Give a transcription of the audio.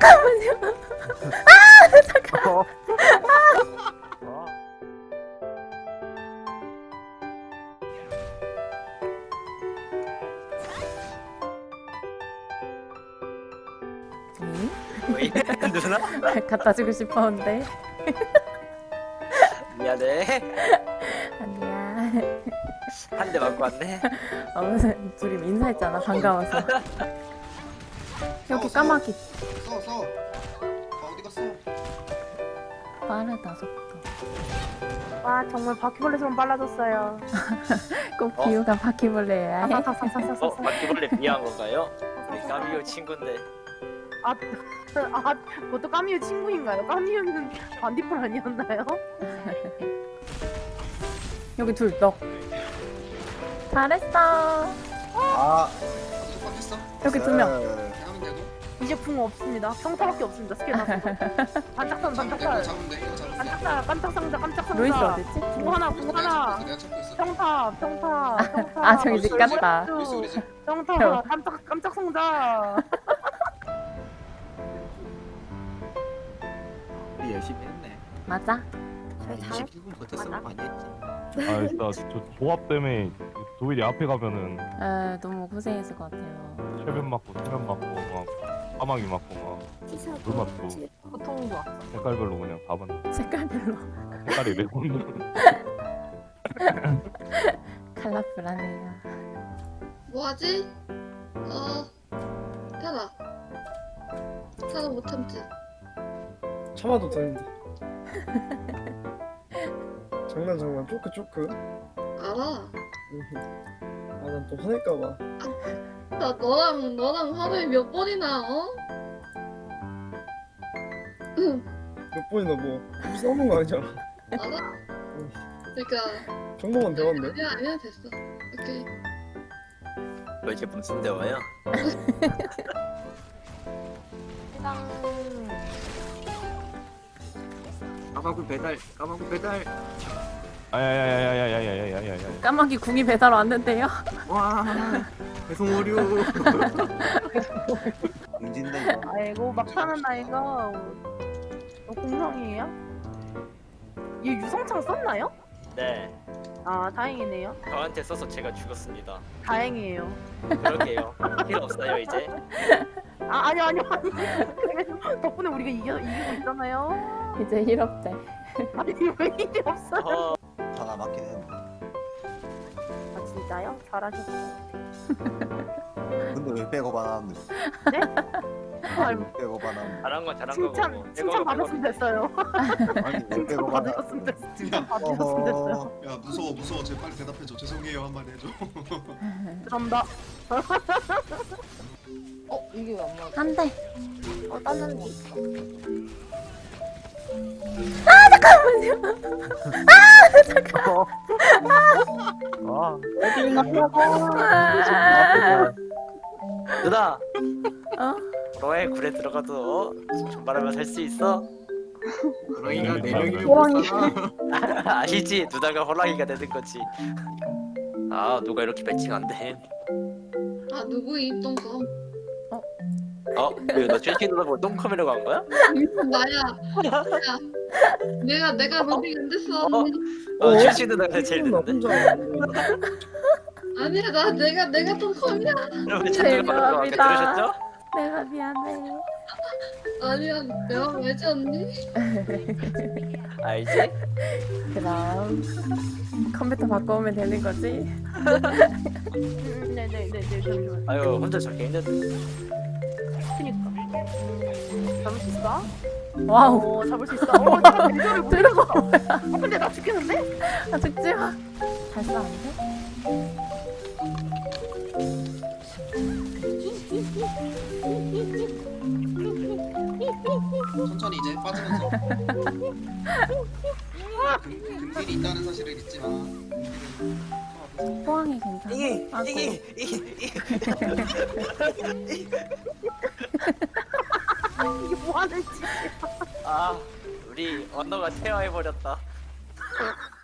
잠깐만요. 어. 응? 왜 누나? 갖다 주고 싶었는데 미안해. 아니야. 한 대 맞고 왔네. 어, 둘이 인사했잖아. 반가워서. 여기 까마귀 써, 써. 아, 어디 갔어? 빠르다 속도. 와 정말 바퀴벌레처럼 빨라졌어요. 꼭 어? 비유가 바퀴벌레야. 어? 사사사사사사. 바퀴벌레 비한 건가요? 우리 까미오 친구인데. 아, 아, 그것도 까미유 친구인가요? 까미유는 반딧불 아니었나요? 여기 둘 너. 잘했어. 아, 똑같았어? 여기 두 명. 네. 이제 붕어 없습니다. 평타밖에 없습니다. 스킬. 반짝선, 돼, 이거 반짝선. 잡으면 돼, 이거 잡으면 돼. 반짝상, 깜짝 상자, 깜짝 상자. 루이스 어딨지? 붕어 하나, 붕어 내가 하나. 잡고 있어, 내가 잡고 있어. 평타, 평타, 평타. 아, 저기 집 루이스. 우리 집, 우리 집. 평타, 깜짝, 깜짝 상자. 우리 열심히 했네. 맞아. 21분 버텼으면 많이 했지. 아 진짜 저 조합 때문에 도일이 앞에 가면은 에, 너무 고생했을 것 같아요. 최면 맞고 수면 맞고 막 까마귀 맞고 막물 맞고 고통도 왔어. 색깔별로 그냥 다 봤네 색깔별로 색깔이 레몬 칼라풀하네요. 뭐하지? 어, 편아. 편아 못 참지. 참아도 되는데. 장난 장난 쪼크 쪼크. 알아. 아난 또 화낼까봐. 나 너랑 너랑 하루에 몇 번이나 어? 응, 몇 번이나 뭐 써놓은 거 아니야. 알아. 그러니까 정도만 배웠네. 아니야 아니야 됐어. 오케이. 왜 이렇게 무슨 대화야? 까마귀 배달, 까마귀 배달. 아야야야야야야야야야야 까마귀 궁이 배달 왔는데요. 와, 배송 오류. 응진다 이거. 아이고, 막타는 아이가. 어, 공성이에요? 얘 유성창 썼나요? 네. 아, 다행이네요. 저한테 써서 제가 죽었습니다. 다행이에요. 그러게요. 필요 없어요 이제. 아, 아니요, 아니요. 덕분에 우리가 이겨, 이기고 있잖아요. 이제 힐업돼. 아니, 왜 이게 없어요? 어, 전화 맞긴 했네. 아, 진짜요? 잘하셨어요. 근데 왜 백업 안 하는데? 네? 아니, 왜 백업 안 하는데? 잘한 건 잘한 칭찬, 거고. 칭찬 받았으면 됐어요. 아니, 왜 칭찬 백업 안 받으셨으면 하는데? 됐어요. 칭찬 받으셨으면 됐어요. 야, 무서워, 무서워. 쟤 빨리 대답해줘. 죄송해요. 한마디 해줘. 감사합니다. 어 이게 왜안 맞아? 한 대. 어 땄는데. 아, 아, 누나. 어? 너의 굴에 들어가도 어? 정말하면 살수 있어? 그러니까 네 명이면 호랑이. 못 살아. 아니지 누나가 호랑이가 되는 거지. 아 누가 이렇게 배칭한대? 아 누구 이 똥검? 어? 왜너 찔키 누나 보고 똥컴이라고 한 거야? 나야. 나야. 내가 내가 로딩 안 됐어. 어 찔키 누나가 제일 나 됐는데. 혼자. 아니야 나 내가 내가 똥검이야. 여러분 찬조가 받은 거 죄송합니다. 들으셨죠? 내가 미안해. 아니야 내가 왜지 언니? 알지? 그럼 컴퓨터 바꿔오면 되는 거지? 음, 네네네네 잠시만. 아유 혼자 저렇게 힘든데. 그니까. 수 있어? 와우. 어 잡을 수 있어. 어못 들어가. 했어. 어 근데 나 죽겠는데? 아 죽지 마. 잘 싸는데? 천천히 이제 빠지면서. 근- 근딜이 있다는 사실을 잊지 마. 포항이 괜찮아. 이게 아이고. 이게 이게 이 이게 뭐하는 짓이야? 아 우리 언어가 퇴화해버렸다.